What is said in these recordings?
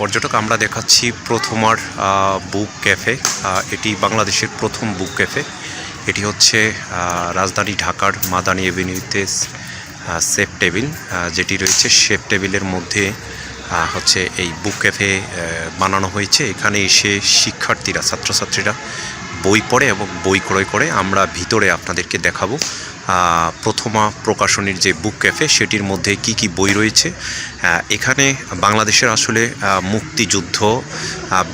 পর্যটক, আমরা দেখাচ্ছি প্রথমার বুক ক্যাফে। এটি বাংলাদেশের প্রথম বুক ক্যাফে। এটি হচ্ছে রাজধানী ঢাকার মাদানি এভিনিউতে সেফ টেবিল যেটি রয়েছে শেফ টেবিলের মধ্যে হচ্ছে এই বুক ক্যাফে বানানো হয়েছে। এখানে এসে শিক্ষার্থীরা, ছাত্রছাত্রীরা বই পড়ে এবং বই ক্রয় করে। আমরা ভিতরে আপনাদেরকে দেখাবো। প্রথমা প্রকাশনীর যে বুক ক্যাফে, সেটির মধ্যে কি কি বই রয়েছে? এখানে বাংলাদেশের আসলে মুক্তিযুদ্ধ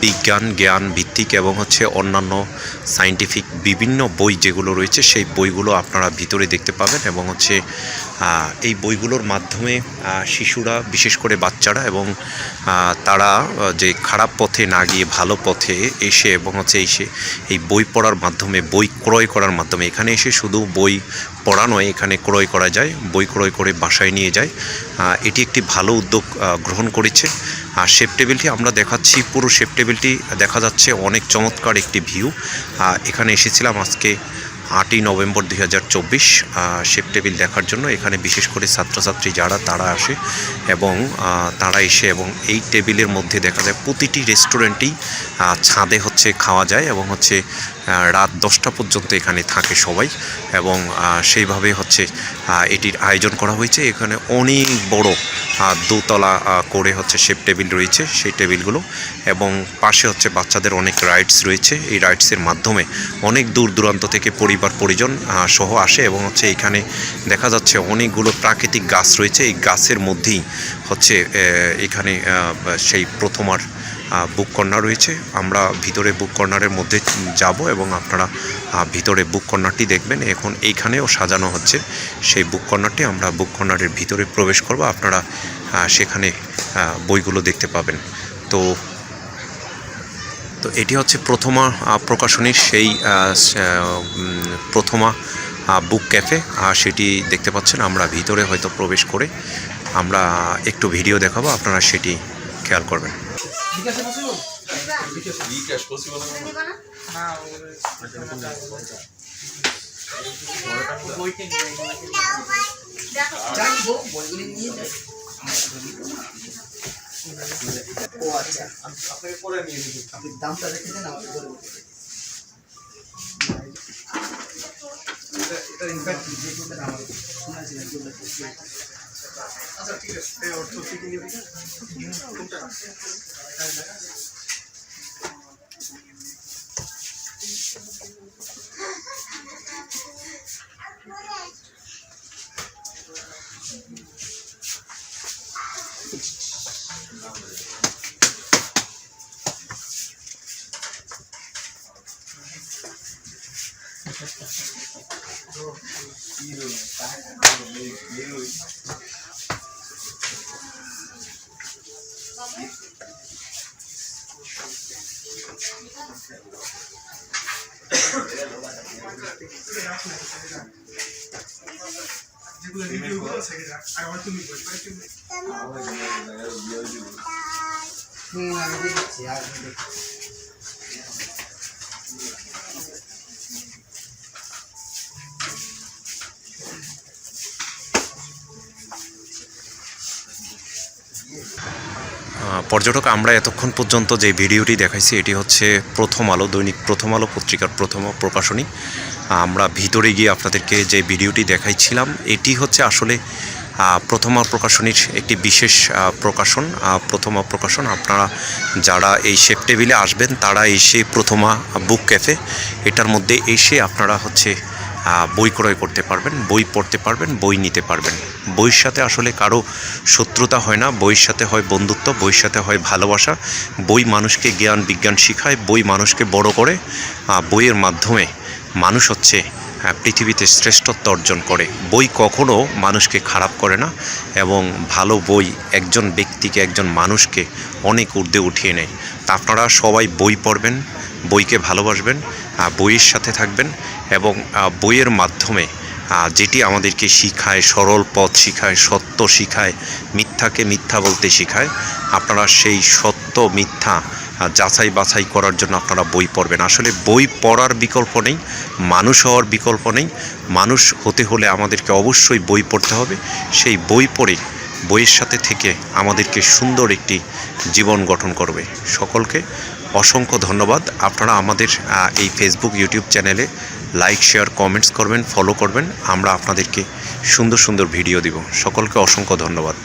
বিজ্ঞান, জ্ঞান ভিত্তিক এবং হচ্ছে অন্যান্য সাইন্টিফিক বিভিন্ন বই যেগুলো রয়েছে, সেই বইগুলো আপনারা ভিতরে দেখতে পাবেন এবং হচ্ছে এই বইগুলোর মাধ্যমে শিশুরা, বিশেষ করে বাচ্চারা এবং তারা যে খারাপ পথে না গিয়ে ভালো পথে এসে এবং হচ্ছে এসে এই বই পড়ার মাধ্যমে, বই ক্রয় করার মাধ্যমে, এখানে এসে শুধু বই পড়া নয় এখানে ক্রয় করা যায়, বই ক্রয় করে বাসায় নিয়ে যায়। এটি একটি ভালো উদ্যোগ গ্রহণ করেছে। আর শেপ টেবিলটি আমরা দেখাচ্ছি, পুরো শেপ টেবিলটি দেখা যাচ্ছে অনেক চমৎকার একটি ভিউ। এখানে এসেছিলাম আজকে আটই নভেম্বর দুই হাজার চব্বিশ শেপ টেবিল দেখার জন্য এখানে বিশেষ করে ছাত্রছাত্রী যারা, তারা আসে এবং তারা এসে এবং এই টেবিলের মধ্যে দেখা যায় প্রতিটি রেস্টুরেন্টেই ছাদে হচ্ছে খাওয়া যায় এবং হচ্ছে রাত দশটা পর্যন্ত এখানে থাকে সবাই এবং সেইভাবে হচ্ছে এটির আয়োজন করা হয়েছে। এখানে অনেক বড় দোতলা করে হচ্ছে শেপ টেবিল রয়েছে, সেই টেবিলগুলো এবং পাশে হচ্ছে বাচ্চাদের অনেক রাইডস রয়েছে। এই রাইডসের মাধ্যমে অনেক দূর দূরান্ত থেকে পরিবার, পরিজন সহ আসে এবং হচ্ছে এখানে দেখা যাচ্ছে অনেকগুলো প্রাকৃতিক গাছ রয়েছে। এই গাছের মধ্যেই হচ্ছে এখানে সেই প্রথমার বুক কর্নার রয়েছে। আমরা ভিতরে বুক কর্নারের মধ্যে যাব এবং আপনারা ভিতরে বুক কর্নারটি দেখবেন। এখন এইখানেও সাজানো হচ্ছে। সেই বুক কর্নারটি আমরা বুক কর্নারের ভিতরে প্রবেশ করব। আপনারা সেখানে বইগুলো দেখতে পাবেন। তো তো এটি হচ্ছে প্রথমা প্রকাশনীর সেই প্রথমা বুক ক্যাফে আর সেটি দেখতে পাচ্ছেন আমরা ভিতরে হয়তো প্রবেশ করে। আমরা একটু ভিডিও দেখাবো। আপনারা সেটি খেয়াল করবেন। বিকাশ পসিবল জানব বইগুলি নিয়ে ও আচ্ছা আপনাকে পরে নিয়ে আপনি দামটা রেখে দেন আমাকে করে এটা ইনফ্যাক্ট যেগুলো আমার শোনাছি না যেগুলো আচ্ছা ঠিক আছে। অর্থ কোনটা? যেগুলো রিভিউ গুলো সেগুলো আর আমার তুমি বলবে হুম আমি দেখছি আর দেখছি পর্যটক, আমরা এতক্ষণ পর্যন্ত যে ভিডিওটি দেখাইছি, এটি হচ্ছে প্রথম আলো, দৈনিক প্রথম আলো, পত্রিকার প্রথম প্রকাশনী। আমরা ভিতরে গিয়ে আপনাদেরকে যে ভিডিওটি দেখাইছিলাম, এটি হচ্ছে আসলে প্রথমা প্রকাশনীর একটি বিশেষ প্রকাশন। প্রথমা প্রকাশন, আপনারা যারা এই শেপ টেবিলে আসবেন, তারা এসে প্রথমা বুক ক্যাফে, এটার মধ্যে এসে আপনারা হচ্ছে বই ক্রয় করতে পারবেন, বই পড়তে পারবেন, বই নিতে পারবেন। বইয়ের সাথে আসলে কারও শত্রুতা হয় না, বইয়ের সাথে হয় বন্ধুত্ব, বইয়ের সাথে হয় ভালোবাসা। বই মানুষকে জ্ঞান, বিজ্ঞান শিখায়, বই মানুষকে বড় করে বইয়ের মাধ্যমে মানুষ হচ্ছে পৃথিবীতে শ্রেষ্ঠত্ব অর্জন করে। বই কখনো মানুষকে খারাপ করে না এবং ভালো বই একজন ব্যক্তিকে, একজন মানুষকে অনেক ঊর্ধ্বে উঠিয়ে নেয়। তা আপনারা সবাই বই পড়বেন, বইকে ভালোবাসবেন বইয়ের সাথে থাকবেন এবং বইয়ের মাধ্যমে যেটি আমাদেরকে শিখায়, সরল পথ শিখায়, সত্য শিখায়, মিথ্যাকে মিথ্যা বলতে শিখায়, আপনারা সেই সত্য, মিথ্যা যাচাই বাছাই করার জন্য আপনারা বই পড়বেন। আসলে বই পড়ার বিকল্প নেই, মানুষ হওয়ার বিকল্প নেই। মানুষ হতে হলে আমাদেরকে অবশ্যই বই পড়তে হবে। সেই বই পড়ে, বইয়ের সাথে থেকে আমাদেরকে সুন্দর একটি জীবন গঠন করবে। সকলকে অসংখ্য ধন্যবাদ। আপনারা আমাদের এই ফেসবুক ইউটিউব চ্যানেলে লাইক শেয়ার কমেন্টস করবেন ফলো করবেন। আমরা আপনাদেরকে সুন্দর সুন্দর ভিডিও দিব। সকলকে অসংখ্য ধন্যবাদ।